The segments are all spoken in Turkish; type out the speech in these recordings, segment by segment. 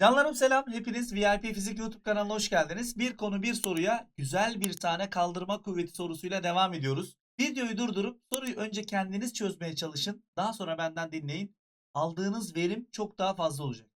Canlarım selam. Hepiniz VIP Fizik YouTube kanalına hoş geldiniz. Bir konu bir soruya güzel bir tane kaldırma kuvveti sorusuyla devam ediyoruz. Videoyu durdurup soruyu önce kendiniz çözmeye çalışın. Daha sonra benden dinleyin. Aldığınız verim çok daha fazla olacak.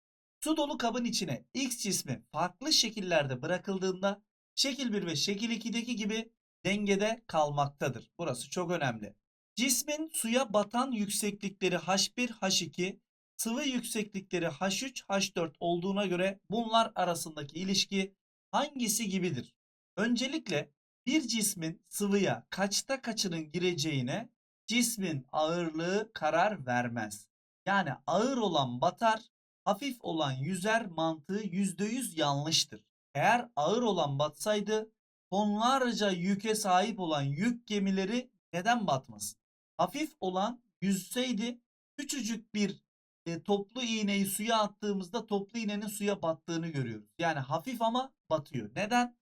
Su dolu kabın içine X cismi farklı şekillerde bırakıldığında şekil 1 ve şekil 2'deki gibi dengede kalmaktadır. Burası çok önemli. Cismin suya batan yükseklikleri H1, H2, sıvı yükseklikleri H3, H4 olduğuna göre bunlar arasındaki ilişki hangisi gibidir? Öncelikle bir cismin sıvıya kaçta kaçının gireceğine cismin ağırlığı karar vermez. Yani ağır olan batar, hafif olan yüzer mantığı %100 yanlıştır. Eğer ağır olan batsaydı tonlarca yüke sahip olan yük gemileri neden batmasın? Hafif olan yüzseydi küçücük bir e, toplu iğneyi suya attığımızda toplu iğnenin suya battığını görüyoruz. Yani hafif ama batıyor. Neden?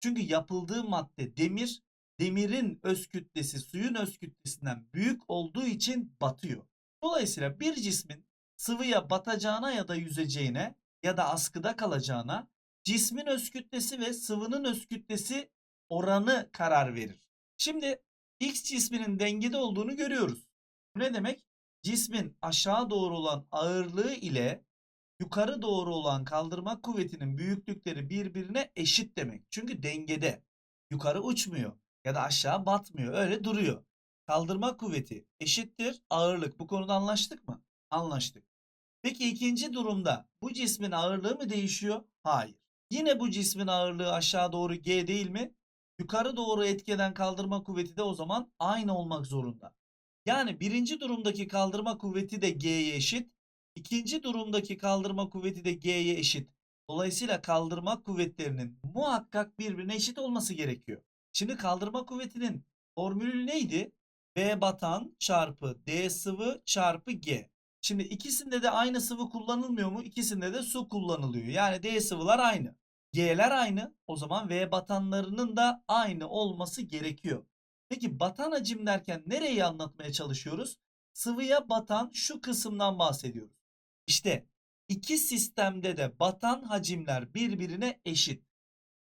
Çünkü yapıldığı madde demir, demirin öz kütlesi suyun öz kütlesinden büyük olduğu için batıyor. Dolayısıyla bir cismin sıvıya batacağına ya da yüzeceğine ya da askıda kalacağına cismin öz kütlesi ve sıvının öz kütlesi oranı karar verir. Şimdi X cisminin dengede olduğunu görüyoruz. Ne demek? Cismin aşağı doğru olan ağırlığı ile yukarı doğru olan kaldırma kuvvetinin büyüklükleri birbirine eşit demek. Çünkü dengede. Yukarı uçmuyor ya da aşağı batmıyor. Öyle duruyor. Kaldırma kuvveti eşittir ağırlık. Bu konuda anlaştık mı? Anlaştık. Peki ikinci durumda bu cismin ağırlığı mı değişiyor? Hayır. Yine bu cismin ağırlığı aşağı doğru G değil mi? Yukarı doğru etkeden kaldırma kuvveti de o zaman aynı olmak zorunda. Yani birinci durumdaki kaldırma kuvveti de G'ye eşit. İkinci durumdaki kaldırma kuvveti de G'ye eşit. Dolayısıyla kaldırma kuvvetlerinin muhakkak birbirine eşit olması gerekiyor. Şimdi kaldırma kuvvetinin formülü neydi? B batan çarpı D sıvı çarpı G. Şimdi ikisinde de aynı sıvı kullanılmıyor mu? İkisinde de su kullanılıyor. Yani D sıvılar aynı. G'ler aynı. O zaman V batanlarının da aynı olması gerekiyor. Peki batan hacim derken nereyi anlatmaya çalışıyoruz? Sıvıya batan şu kısımdan bahsediyoruz. İşte iki sistemde de batan hacimler birbirine eşit.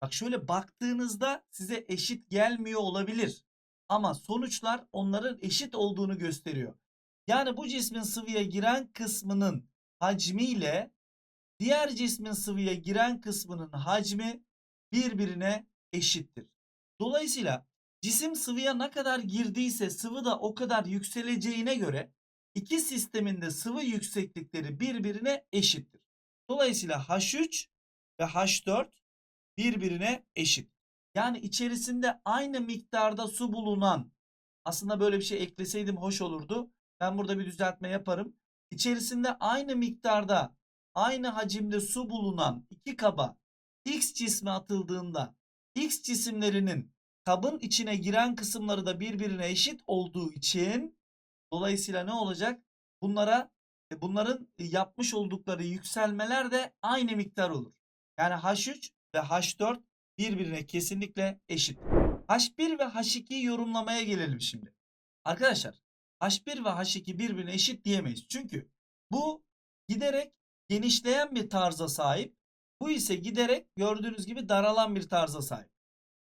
Bak şöyle baktığınızda size eşit gelmiyor olabilir. Ama sonuçlar onların eşit olduğunu gösteriyor. Yani bu cismin sıvıya giren kısmının hacmiyle diğer cismin sıvıya giren kısmının hacmi birbirine eşittir. Dolayısıyla cisim sıvıya ne kadar girdiyse sıvı da o kadar yükseleceğine göre iki sistemin de sıvı yükseklikleri birbirine eşittir. Dolayısıyla H3 ve H4 birbirine eşit. Yani içerisinde aynı miktarda su bulunan aslında böyle bir şey ekleseydim hoş olurdu. Ben burada bir düzeltme yaparım. İçerisinde aynı miktarda aynı hacimde su bulunan iki kaba X cismi atıldığında X cisimlerinin kabın içine giren kısımları da birbirine eşit olduğu için dolayısıyla ne olacak? Bunlara e, bunların yapmış oldukları yükselmeler de aynı miktar olur. Yani H3 ve H4 birbirine kesinlikle eşit. H1 ve H2'yi yorumlamaya gelelim şimdi. Arkadaşlar H1 ve H2 birbirine eşit diyemeyiz. Çünkü bu giderek genişleyen bir tarza sahip. Bu ise giderek gördüğünüz gibi daralan bir tarza sahip.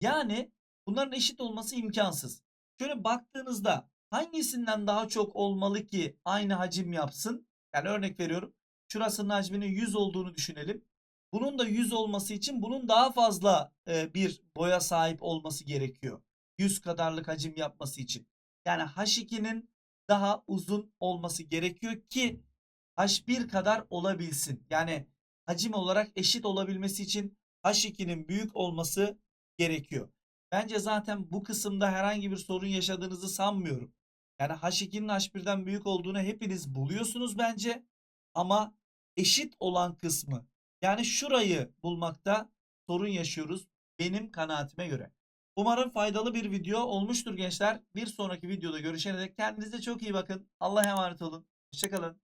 Yani bunların eşit olması imkansız. Şöyle baktığınızda hangisinden daha çok olmalı ki aynı hacim yapsın? Yani örnek veriyorum. Şurasının hacminin 100 olduğunu düşünelim. Bunun da 100 olması için bunun daha fazla e, bir boya sahip olması gerekiyor. 100 kadarlık hacim yapması için. Yani H2'nin daha uzun olması gerekiyor ki H1 kadar olabilsin. Yani hacim olarak eşit olabilmesi için H2'nin büyük olması gerekiyor. Bence zaten bu kısımda herhangi bir sorun yaşadığınızı sanmıyorum. Yani H2'nin H1'den büyük olduğunu hepiniz buluyorsunuz bence. Ama eşit olan kısmı yani şurayı bulmakta sorun yaşıyoruz benim kanaatime göre. Umarım faydalı bir video olmuştur gençler. Bir sonraki videoda görüşene dek kendinize çok iyi bakın. Allah'a emanet olun. Hoşçakalın.